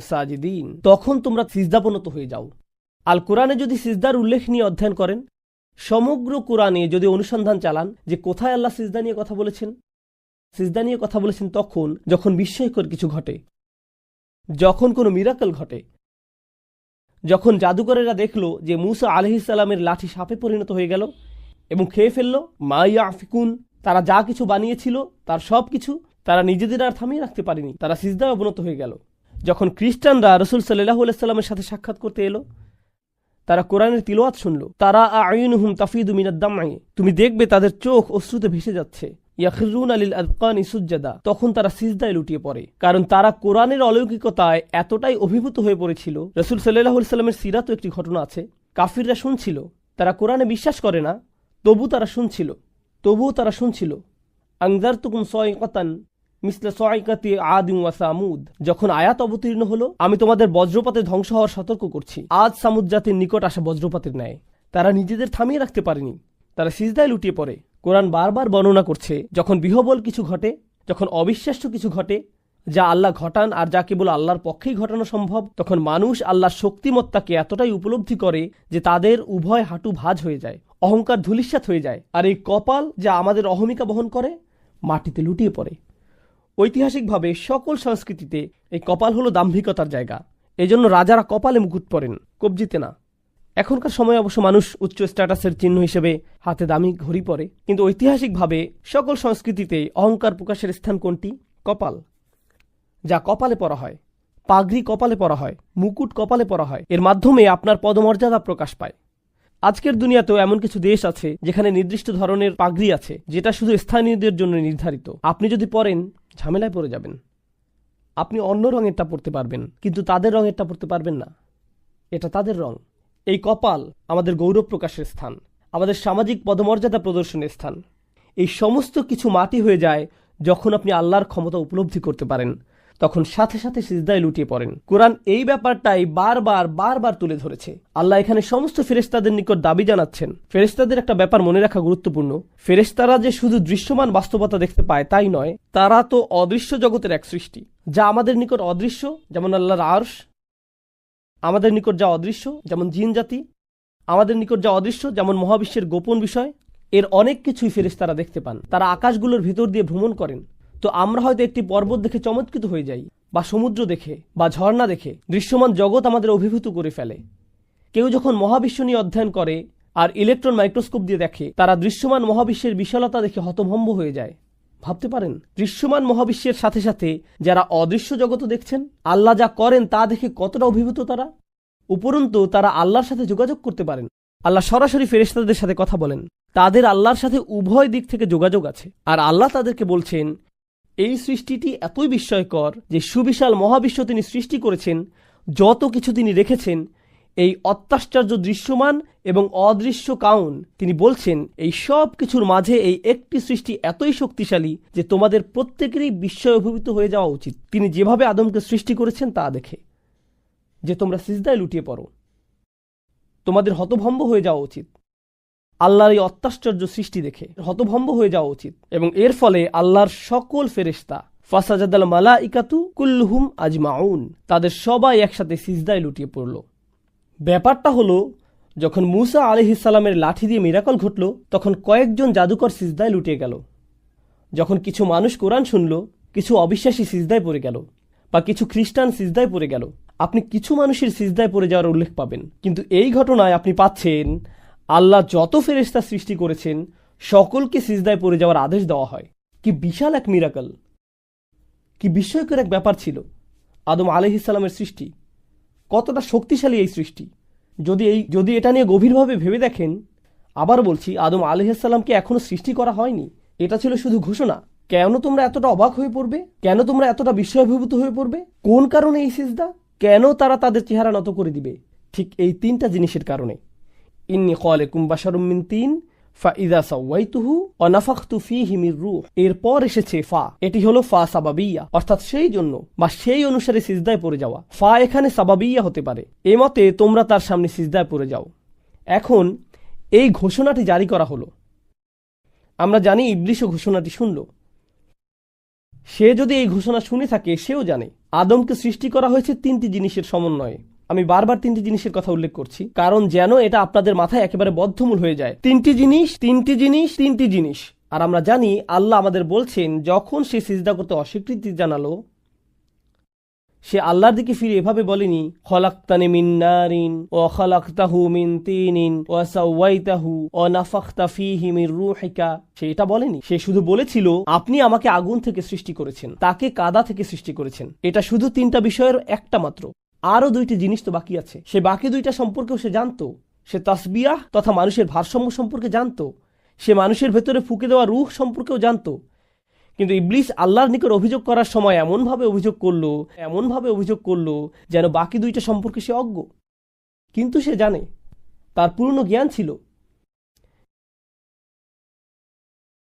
সাজিদিন। তখন তোমরা সিজদাপনত হয়ে যাও। আল কোরআনে যদি সিজদার উল্লেখ নিয়ে অধ্যয়ন করেন, সমগ্র কোরআনে যদি অনুসন্ধান চালান যে কোথায় আল্লাহ সিজদা নিয়ে কথা বলেছেন, সিজদা নিয়ে কথা বলেছেন তখন, যখন বিস্ময়কর কিছু ঘটে, যখন কোনো মিরাকল ঘটে, যখন জাদুকরেরা দেখল যে মুসা আলহিসাল্লামের লাঠি সাপে পরিণত হয়ে গেল এবং খেয়ে ফেলল মাইয়া আফিকুন তারা যা কিছু বানিয়েছিল, তার সব কিছু তারা নিজেদের আর থামিয়ে রাখতে পারেনি। তারা সিজদায় অবনত হয়ে গেল। যখন খ্রিস্টানরা রসুল সাল্লাহ আলাইস্লামের সাথে সাক্ষাৎ করতে এলো, তারা কোরআনের তিলোয়াত শুনল। তারা আইন হুম তাফিদু মিনাদ্দামাই তুমি দেখবে তাদের চোখ অশ্রুতে ভেসে যাচ্ছে। ইয়াখিরুন আলিল আদকান ইসুজ্জাদা তখন তারা সিজদায় লুটিয়ে পড়ে। কারণ তারা কোরআনের অলৌকিকতায় এতটাই অভিভূত হয়ে পড়েছিল। রসুল সাল্লাহ সাল্লামের সিরাতও একটি ঘটনা আছে। কাফিররা শুনছিল। তারা কোরআনে বিশ্বাস করে না তবু তারা শুনছিল। তবুও তারা শুনছিল। আংজার তুকুম সয়কাতান মিসলে সয়কাতি আদিম ওয়া সামুদ। যখন আয়াত অবতীর্ণ হলো, আমি তোমাদের বজ্রপাতে ধ্বংস হওয়ার সতর্ক করছি। আজ সামুদ জাতির নিকট আসা বজ্রপাতের ন্যায়। তারা নিজেদের থামিয়ে রাখতে পারেনি। তারা সিজদায় লুটিয়ে পড়ে। কোরআন বারবার বর্ণনা করছে, যখন বিহবল কিছু ঘটে, যখন অবিশ্বাস্য কিছু ঘটে, যা আল্লাহ ঘটান আর যা কেবল আল্লাহর পক্ষেই ঘটানো সম্ভব, তখন মানুষ আল্লাহর শক্তিমত্তাকে এতটাই উপলব্ধি করে যে তাদের উভয় হাঁটু ভাঁজ হয়ে যায়, অহংকার ধুলিস্যাত হয়ে যায়, আর এই কপাল যা আমাদের অহমিকা বহন করে, মাটিতে লুটিয়ে পড়ে। ঐতিহাসিকভাবে সকল সংস্কৃতিতে এই কপাল হলো দাম্ভিকতার জায়গা। এজন্য রাজারা কপালে মুকুট পরেন কবজিতে না। এখনকার সময় অবশ্য মানুষ উচ্চ স্ট্যাটাসের চিহ্ন হিসেবে হাতে দামি ঘড়ি পরে। কিন্তু ঐতিহাসিকভাবে সকল সংস্কৃতিতে অহংকার প্রকাশের স্থান কোনটি? কপাল। যা কপালে পরা হয়, পাগড়ি কপালে পরা হয়, মুকুট কপালে পরা হয়। এর মাধ্যমে আপনার পদমর্যাদা প্রকাশ পায়। আজকের দুনিয়াতেও এমন কিছু দেশ আছে যেখানে নির্দিষ্ট ধরনের পাগড়ি আছে, যেটা শুধু স্থানীয়দের জন্য নির্ধারিত। আপনি যদি পরেন ঝামেলায় পড়ে যাবেন। আপনি অন্য রঙেরটা পরতে পারবেন, কিন্তু তাদের রঙেরটা পরতে পারবেন না। এটা তাদের রং। এই কপাল আমাদের গৌরব প্রকাশের স্থান, আমাদের সামাজিক পদমর্যাদা প্রদর্শনের স্থান। এই সমস্ত কিছু মাটি হয়ে যায় যখন আপনি আল্লাহর ক্ষমতা উপলব্ধি করতে পারেন। তখন সাথে সাথে সিজদায় লুটিয়ে পড়েন। কোরআন এই ব্যাপারটাই বারবার বারবার তুলে ধরেছে। আল্লাহ এখানে সমস্ত ফেরেস্তাদের নিকট দাবি জানাচ্ছেন। ফেরেস্তাদের একটা ব্যাপার মনে রাখা গুরুত্বপূর্ণ। ফেরেস্তারা যে শুধু দৃশ্যমান বাস্তবতা দেখতে পায় তাই নয়, তারা তো অদৃশ্য জগতের এক সৃষ্টি। যা আমাদের নিকট অদৃশ্য, যেমন আল্লাহর আর্শ। আমাদের নিকট যা অদৃশ্য, যেমন জিন জাতি। আমাদের নিকট যা অদৃশ্য, যেমন মহাবিশ্বের গোপন বিষয়। এর অনেক কিছুই ফেরেস্তারা দেখতে পান। তারা আকাশগুলোর ভেতর দিয়ে ভ্রমণ করেন। তো আমরা হয়তো একটি পর্বত দেখে চমৎকৃত হয়ে যাই, বা সমুদ্র দেখে, বা ঝর্ণা দেখে, দৃশ্যমান জগৎ আমাদের অভিভূত করে ফেলে। কেউ যখন মহাবিশ্ব নিয়ে অধ্যয়ন করে, আর ইলেকট্রন মাইক্রোস্কোপ দিয়ে দেখে, তারা দৃশ্যমান মহাবিশ্বের বিশালতা দেখে হতভম্ব হয়ে যায়। ভাবতে পারেন, দৃশ্যমান মহাবিশ্বের সাথে সাথে যারা অদৃশ্য জগত দেখছেন, আল্লাহ যা করেন তা দেখে কতটা অভিভূত তারা? উপরন্তু, তারা আল্লাহর সাথে যোগাযোগ করতে পারেন। আল্লাহ সরাসরি ফেরেশতাদের সাথে কথা বলেন। তাদের আল্লাহর সাথে উভয় দিক থেকে যোগাযোগ আছে। আর আল্লাহ তাদেরকে বলছেন এই সৃষ্টিটি এতই বিস্ময়কর যে সুবিশাল মহাবিশ্ব তিনি সৃষ্টি করেছেন, যত কিছু তিনি রেখেছেন, এই অত্যাশ্চর্য দৃশ্যমান এবং অদৃশ্য কাউন তিনি বলছেন, এই সব কিছুর মাঝে এই একটি সৃষ্টি এতই শক্তিশালী যে তোমাদের প্রত্যেকেরই বিস্ময় অভিভূত হয়ে যাওয়া উচিত। তিনি যেভাবে আদমকে সৃষ্টি করেছেন তা দেখে। যে তোমরা সিজদায় লুটিয়ে পড়ো। তোমাদের হতভম্ব হয়ে যাওয়া উচিত। আল্লাহর এই অত্যাশ্চর্য সৃষ্টি দেখে হতভম্ব হয়ে যাওয়া উচিত এবং এর ফলে আল্লাহর সকল ফেরেশতা, ফাসাজাদাল মালা ইকাতু কুল্লুহুম আজমাউন, তাদের সবাই একসাথে সিজদায় লুটিয়ে পড়ল। ব্যাপারটা হলো, যখন মুসা আলহিসাল্লামের লাঠি দিয়ে মিরাকল ঘটল, তখন কয়েকজন জাদুকর সিজদায় লুটিয়ে গেল। যখন কিছু মানুষ কোরআন শুনল, কিছু অবিশ্বাসী সিজদায় পড়ে গেল বা কিছু খ্রিস্টান সিজদায় পড়ে গেল। আপনি কিছু মানুষের সিজদায় পড়ে যাওয়ার উল্লেখ পাবেন, কিন্তু এই ঘটনায় আপনি পাচ্ছেন আল্লাহ যত ফেরেস্তা সৃষ্টি করেছেন, সকলকে সিজদায় পড়ে যাওয়ার আদেশ দেওয়া হয়। কি বিশাল এক মিরাকল কি বিস্ময়কর এক ব্যাপার ছিল। আদম আলহিসাল্লামের সৃষ্টি। কতটা শক্তিশালী এই সৃষ্টি। যদি এই, যদি এটা নিয়ে গভীরভাবে ভেবে দেখেন, আবার বলছি, আদম আলহিসাল্লামকে এখনও সৃষ্টি করা হয়নি। এটা ছিল শুধু ঘোষণা। কেন তোমরা এতটা অবাক হয়ে পড়বে? কেন তোমরা এতটা বিস্ময়ভূত হয়ে পড়বে? কোন কারণে এই সিজদা? কেন তারা তাদের চেহারা নত করে দিবে? ঠিক এই তিনটা জিনিসের কারণে। ইন্নি কলেকুম বাসারুম মিন তিন, ফা ইদা সাওয়াইতুহু অনাফাখতু ফিহি মির এরপর এসেছে ফা। এটি হলো ফা সাবাবিয়া, অর্থাৎ সেই জন্য বা সেই অনুসারে সিজদায় পড়ে যাওয়া। ফা এখানে সাবাবিয়া হতে পারে। এ মতে তোমরা তার সামনে সিজদায় পড়ে যাও। এখন এই ঘোষণাটি জারি করা হলো। আমরা জানি ইবলিশও ঘোষণাটি শুনল। সে যদি এই ঘোষণা শুনে থাকে, সেও জানে। আদমকে সৃষ্টি করা হয়েছে তিনটি জিনিসের সমন্বয়ে। আমি বারবার তিনটি জিনিসের কথা উল্লেখ করছি। কারণ যেন এটা আপনাদের মাথায় একেবারে বদ্ধমূল হয়ে যায়। তিনটি জিনিস তিনটি জিনিস তিনটি জিনিস। আর আমরা জানি আল্লাহ আমাদের বলছেন, যখন সে সিজদা করতে অস্বীকৃতি জানালো, সে আল্লাহর দিকে ফিরে এভাবে বলেনি, খলাক্তানি মিন নারিন, ও খলাক্তাহু মিন তিনিন, ও সাওয়াইতাহু, ও নাফাখতা ফিহি মির রূহিকা। সে এটা বলেনি। সে শুধু বলেছিল, আপনি আমাকে আগুন থেকে সৃষ্টি করেছেন, তাকে কাদা থেকে সৃষ্টি করেছেন। এটা শুধু তিনটা বিষয়ের একটা মাত্র। আরও দুইটি জিনিস তো বাকি আছে। সে বাকি দুইটা সম্পর্কেও সে জানতো। সে তাসবিয়া তথা মানুষের ভারসাম্য সম্পর্কে জানত। সে মানুষের ভেতরে ফুকে দেওয়া রুহ সম্পর্কেও জানতো। কিন্তু ইবলিস আল্লাহর নিকট অভিযোগ করার সময় এমনভাবে অভিযোগ করল, এমনভাবে অভিযোগ করল যেন বাকি দুইটা সম্পর্কে সে অজ্ঞ। কিন্তু সে জানে, তার পূর্ণ জ্ঞান ছিল।